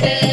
Thank you.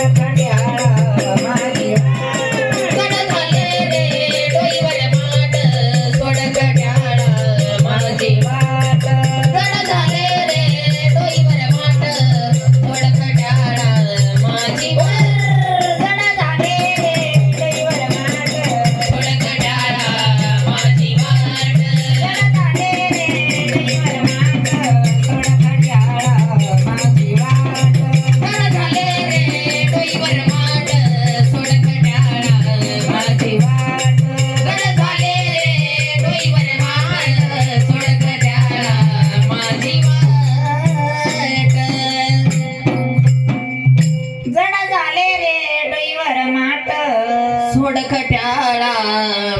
सोड खंड्याळा माट सोडकट्याळा माझी